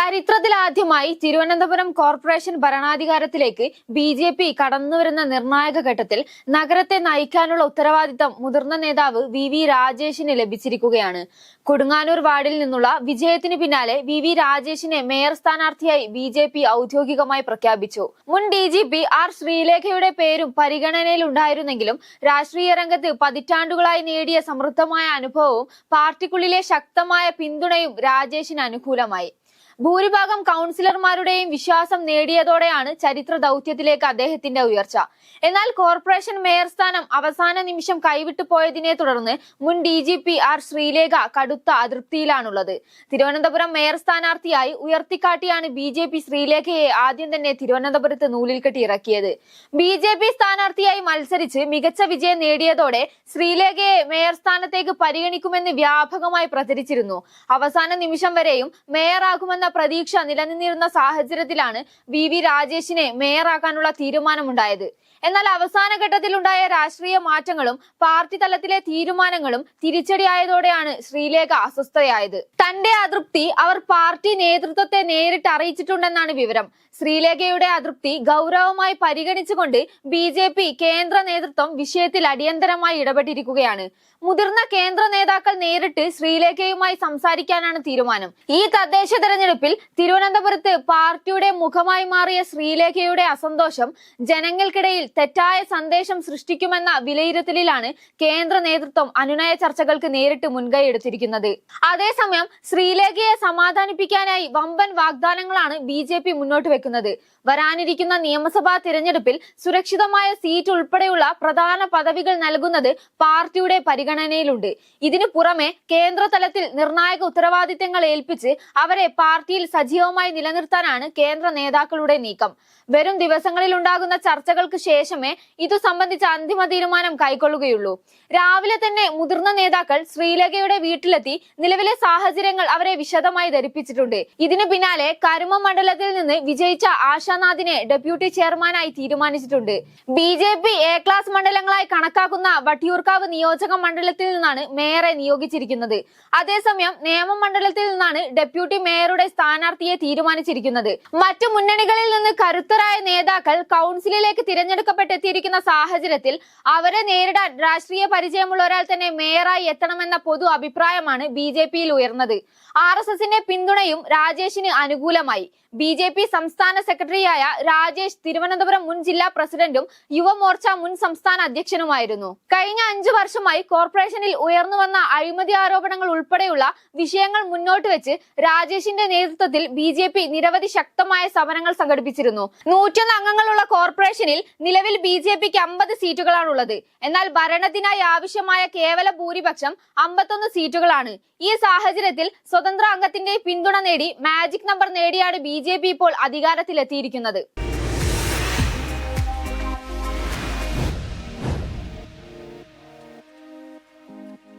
ചരിത്രത്തിലാദ്യമായി തിരുവനന്തപുരം കോർപ്പറേഷൻ ഭരണാധികാരത്തിലേക്ക് B J P കടന്നുവരുന്ന നിർണായക ഘട്ടത്തിൽ നഗരത്തെ നയിക്കാനുള്ള ഉത്തരവാദിത്തം മുതിർന്ന നേതാവ് വി വി രാജേഷിന് ലഭിച്ചിരിക്കുകയാണ്. കൊടുങ്ങാനൂർ വാർഡിൽ നിന്നുള്ള വിജയത്തിന് പിന്നാലെ വി വി രാജേഷിനെ മേയർ സ്ഥാനാർത്ഥിയായി ബി ജെ പി ഔദ്യോഗികമായി പ്രഖ്യാപിച്ചു. മുൻ ഡി ജി പി ആർ ശ്രീലേഖയുടെ പേരും പരിഗണനയിലുണ്ടായിരുന്നെങ്കിലും രാഷ്ട്രീയ രംഗത്ത് പതിറ്റാണ്ടുകളായി നേടിയ സമൃദ്ധമായ അനുഭവവും പാർട്ടിക്കുള്ളിലെ ശക്തമായ പിന്തുണയും രാജേഷിന് അനുകൂലമായി. ഭൂരിഭാഗം കൗൺസിലർമാരുടെയും വിശ്വാസം നേടിയതോടെയാണ് ചരിത്ര ദൗത്യത്തിലേക്ക് അദ്ദേഹത്തിന്റെ ഉയർച്ച. എന്നാൽ കോർപ്പറേഷൻ മേയർ സ്ഥാനം അവസാന നിമിഷം കൈവിട്ടു പോയതിനെ തുടർന്ന് മുൻ D G P R Sreelekha കടുത്ത അതൃപ്തിയിലാണുള്ളത്. തിരുവനന്തപുരം മേയർ സ്ഥാനാർത്ഥിയായി ഉയർത്തിക്കാട്ടിയാണ് ബി ജെ പി ശ്രീലേഖയെ ആദ്യം തന്നെ തിരുവനന്തപുരത്ത് നൂലിൽ കെട്ടി ഇറക്കിയത്. ബി ജെ പി സ്ഥാനാർത്ഥിയായി മത്സരിച്ച് മികച്ച വിജയം നേടിയതോടെ ശ്രീലേഖയെ മേയർ സ്ഥാനത്തേക്ക് പരിഗണിക്കുമെന്ന് വ്യാപകമായി പ്രചരിച്ചിരുന്നു. അവസാന നിമിഷം വരെയും മേയറാകുമെന്ന പ്രതീക്ഷ നിലനിന്നിരുന്ന സാഹചര്യത്തിലാണ് വി വി രാജേഷിനെ മേയറാക്കാനുള്ള തീരുമാനമുണ്ടായത്. എന്നാൽ അവസാന ഘട്ടത്തിലുണ്ടായ രാഷ്ട്രീയ മാറ്റങ്ങളും പാർട്ടി തലത്തിലെ തീരുമാനങ്ങളും തിരിച്ചടിയായതോടെയാണ് ശ്രീലേഖ അസ്വസ്ഥയായത്. തന്റെ അതൃപ്തി അവർ പാർട്ടി നേതൃത്വത്തെ നേരിട്ട് അറിയിച്ചിട്ടുണ്ടെന്നാണ് വിവരം. ശ്രീലേഖയുടെ അതൃപ്തി ഗൗരവമായി പരിഗണിച്ചുകൊണ്ട് ബി ജെ പി കേന്ദ്ര നേതൃത്വം വിഷയത്തിൽ അടിയന്തരമായി ഇടപെട്ടിരിക്കുകയാണ്. മുതിർന്ന കേന്ദ്ര നേതാക്കൾ നേരിട്ട് ശ്രീലേഖയുമായി സംസാരിക്കാനാണ് തീരുമാനം. ഈ തദ്ദേശ തെരഞ്ഞെടുപ്പിൽ തിരുവനന്തപുരത്ത് പാർട്ടിയുടെ മുഖമായി മാറിയ ശ്രീലേഖയുടെ അസന്തോഷം ജനങ്ങൾക്കിടയിൽ തെറ്റായ സന്ദേശം സൃഷ്ടിക്കുമെന്ന വിലയിരുത്തലിലാണ് കേന്ദ്ര നേതൃത്വം അനുനയ ചർച്ചകൾക്ക് നേരിട്ട് മുൻകൈ എടുത്തിരിക്കുന്നത്. അതേസമയം ശ്രീലേഖയെ സമാധാനിപ്പിക്കാനായി വമ്പൻ വാഗ്ദാനങ്ങളാണ് ബി ജെ പി മുന്നോട്ട് വെക്കുന്നത്. വരാനിരിക്കുന്ന നിയമസഭാ തിരഞ്ഞെടുപ്പിൽ സുരക്ഷിതമായ സീറ്റ് ഉൾപ്പെടെയുള്ള പ്രധാന പദവികൾ നൽകുന്നത് പാർട്ടിയുടെ പരിഗണനയിലുണ്ട്. ഇതിനു പുറമെ കേന്ദ്ര തലത്തിൽ നിർണായക ഉത്തരവാദിത്തങ്ങൾ ഏൽപ്പിച്ച് അവരെ പാർട്ടിയിൽ സജീവമായി നിലനിർത്താനാണ് കേന്ദ്ര നേതാക്കളുടെ നീക്കം. വരും ദിവസങ്ങളിൽ ഉണ്ടാകുന്ന ചർച്ചകൾക്ക് ശേഷമേ ഇതു സംബന്ധിച്ച അന്തിമ തീരുമാനം കൈക്കൊള്ളുകയുള്ളൂ. രാവിലെ തന്നെ മുതിർന്ന നേതാക്കൾ ശ്രീലേഖയുടെ വീട്ടിലെത്തി നിലവിലെ സാഹചര്യങ്ങൾ അവരെ വിശദമായി ധരിപ്പിച്ചിട്ടുണ്ട്. ഇതിനു പിന്നാലെ കരുമ മണ്ഡലത്തിൽ നിന്ന് വിജയിച്ച ആശാനാഥിനെ ഡെപ്യൂട്ടി ചെയർമാനായി തീരുമാനിച്ചിട്ടുണ്ട്. B J P A class മണ്ഡലങ്ങളായി കണക്കാക്കുന്ന വട്ടിയൂർക്കാവ് നിയോജക മണ്ഡലത്തിൽ നിന്നാണ് മേയറെ നിയോഗിച്ചിരിക്കുന്നത്. അതേസമയം നേമം മണ്ഡലത്തിൽ നിന്നാണ് ഡെപ്യൂട്ടി മേയറുടെ സ്ഥാനാർത്ഥിയെ തീരുമാനിച്ചിരിക്കുന്നത്. മറ്റു മുന്നണികളിൽ നിന്ന് കരുത്തരായ നേതാക്കൾ കൗൺസിലിലേക്ക് തിരഞ്ഞെടുക്കപ്പെട്ടെത്തിയിരിക്കുന്ന സാഹചര്യത്തിൽ അവരെ നേരിടാൻ രാഷ്ട്രീയ പരിചയമുള്ള ഒരാൾ തന്നെ മേയറായി എത്തണമെന്ന പൊതു അഭിപ്രായമാണ് ബി ജെ പിയിൽ ഉയർന്നത്. ആർ എസ് എസിന്റെ പിന്തുണയും രാജേഷിന് അനുകൂലമായി. ബി ജെ പി സംസ്ഥാന സെക്രട്ടറിയായ രാജേഷ് തിരുവനന്തപുരം മുൻ ജില്ലാ പ്രസിഡന്റും യുവമോർച്ച മുൻ സംസ്ഥാന അധ്യക്ഷനുമായിരുന്നു. കഴിഞ്ഞ അഞ്ചു വർഷമായി കോർപ്പറേഷനിൽ ഉയർന്നുവന്ന അഴിമതി ആരോപണങ്ങൾ ഉൾപ്പെടെയുള്ള വിഷയങ്ങൾ മുന്നോട്ട് വെച്ച് രാജേഷിന്റെ നേതൃത്വത്തിൽ ബി ജെ പി നിരവധി ശക്തമായ സമരങ്ങൾ സംഘടിപ്പിച്ചിരുന്നു. നൂറ്റൊന്ന് അംഗങ്ങളുള്ള കോർപ്പറേഷനിൽ നിലവിൽ ബി ജെ പിക്ക് അമ്പത് സീറ്റുകളാണുള്ളത്. എന്നാൽ ഭരണത്തിനായി ആവശ്യമായ കേവല ഭൂരിപക്ഷം അമ്പത്തൊന്ന് സീറ്റുകളാണ്. ഈ സാഹചര്യത്തിൽ സ്വതന്ത്ര അംഗത്തിന്റെ പിന്തുണ നേടി മാജിക് നമ്പർ നേടിയാണ് ബി ഇപ്പോൾ അധികാരത്തിലെത്തിയിരിക്കുന്നത്.